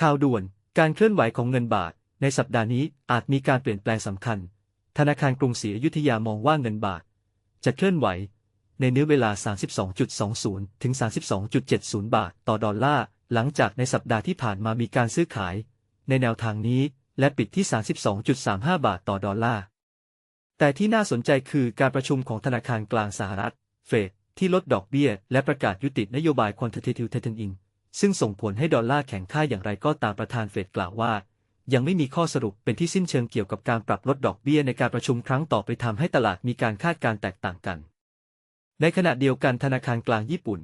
ข่าวด่วน การเคลื่อนไหวของเงินบาท ในสัปดาห์นี้อาจมีการเปลี่ยนแปลงสำคัญ ธนาคารกรุงศรีอยุธยามองว่าเงินบาท จะเคลื่อนไหว ในเนื้อเวลา 32.20 ถึง 32.70 บาท ต่อดอลลาร์ หลังจากในสัปดาห์ที่ผ่านมามีการซื้อขาย ในแนวทางนี้ และปิดที่ 32.35 บาทต่อดอลลาร์ แต่ที่น่าสนใจคือการประชุมของธนาคารกลางสหรัฐ เฟด ที่ลดดอกเบี้ย และประกาศยุตินโยบาย quantitative tightening ซึ่งส่งผลให้ดอลลาร์แข็งค่าอย่างไรก็ตามประธานเฟดกล่าวว่า ยังไม่มีข้อสรุปเป็นที่สิ้นเชิงเกี่ยวกับการปรับลดดอกเบี้ยในการประชุมครั้งต่อไปทำให้ตลาดมีการคาดการแตกต่างกัน ในขณะเดียวกันธนาคารกลางญี่ปุ่น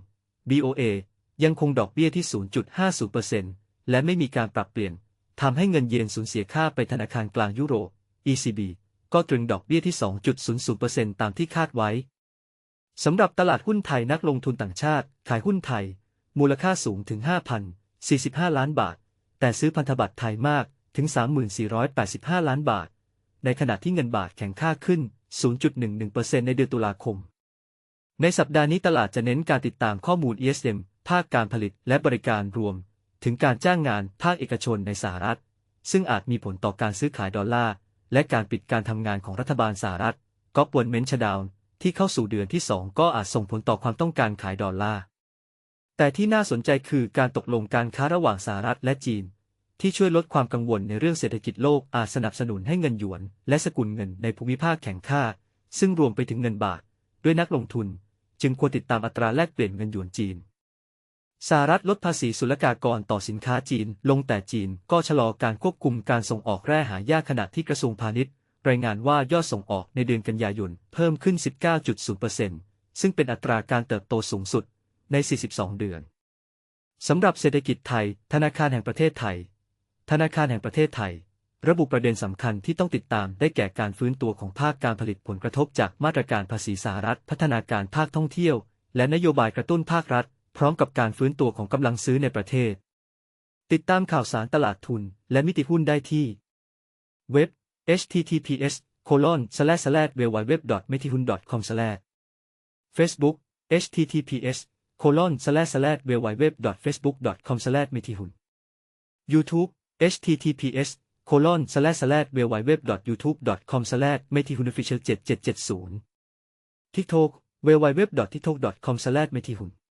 BOA ยังคงดอกเบี้ยที่ 0.50%และไม่มีการปรับเปลี่ยนทำให้เงินเยนสูญเสียค่าไปธนาคารกลางยุโรป ECB ก็ตรึงดอกเบี้ยที่ 2.00%ตามที่คาดไว้ สำหรับตลาดหุ้นไทยนักลงทุนต่างชาติ ขายหุ้นไทย มูลค่าสูงถึง 5,045 ล้านบาท แต่ซื้อพันธบัตรไทยมากถึง 3,485 ล้านบาท ในขณะที่เงินบาทแข็งค่าขึ้น 0.11%ในเดือนตุลาคม ในสัปดาห์นี้ตลาดจะเน้นการติดตามข้อมูล ESM ภาคการผลิตและบริการรวม ถึงการจ้างงานภาคเอกชนในสหรัฐ ซึ่งอาจมีผลต่อการซื้อขายดอลลาร์ และการปิดการทำงานของรัฐบาลสหรัฐก็ปวนเมนชดาวที่เข้าสู่เดือนที่ 2 ก็อาจส่งผลต่อความต้องการขายดอลลาร์ แต่ที่น่าสนใจคือการตกลงการค้าระหว่างสหรัฐและจีน ที่ช่วยลดความกังวลในเรื่องเศรษฐกิจโลกอาจสนับสนุนให้เงินหยวน และสกุลเงินในภูมิภาคแข็งค่า ซึ่งรวมไปถึงเงินบาท ด้วยนักลงทุน จึงควรติดตามอัตราแลกเปลี่ยนเงินหยวนจีนสหรัฐลดภาษีศุลกากรต่อสินค้าจีน ลงแต่จีนก็ชะลอการควบคุมการส่งออกแร่หายากขณะที่กระทรวงพาณิชย์ รายงานว่ายอดส่งออกในเดือนกันยายนเพิ่มขึ้น 19.0%ซึ่งเป็นอัตราการเติบโตสูงสุด ใน 42 เดือน สำหรับเศรษฐกิจไทย ธนาคารแห่งประเทศไทย ธนาคารแห่งประเทศไทย ระบุประเด็นสำคัญที่ต้องติดตามได้แก่การฟื้นตัวของภาคการผลิตผลกระทบจากมาตรการภาษีสหรัฐ พัฒนาการภาคท่องเที่ยว และนโยบายกระตุ้นภาครัฐ พร้อมกับการฟื้นตัวของกำลังซื้อในประเทศ ติดตามข่าวสารตลาดทุน และมิติหุ้นได้ที่ เว็บ https colon slash slash w w w m e t i h u n com slash Facebook https colon slash slash w w w facebook com slash m e t i h u n YouTube https colon slash slash w w w youtube com slash m e t i h u n official 7770 TikTok w w w tiktok com slash m e t i h u n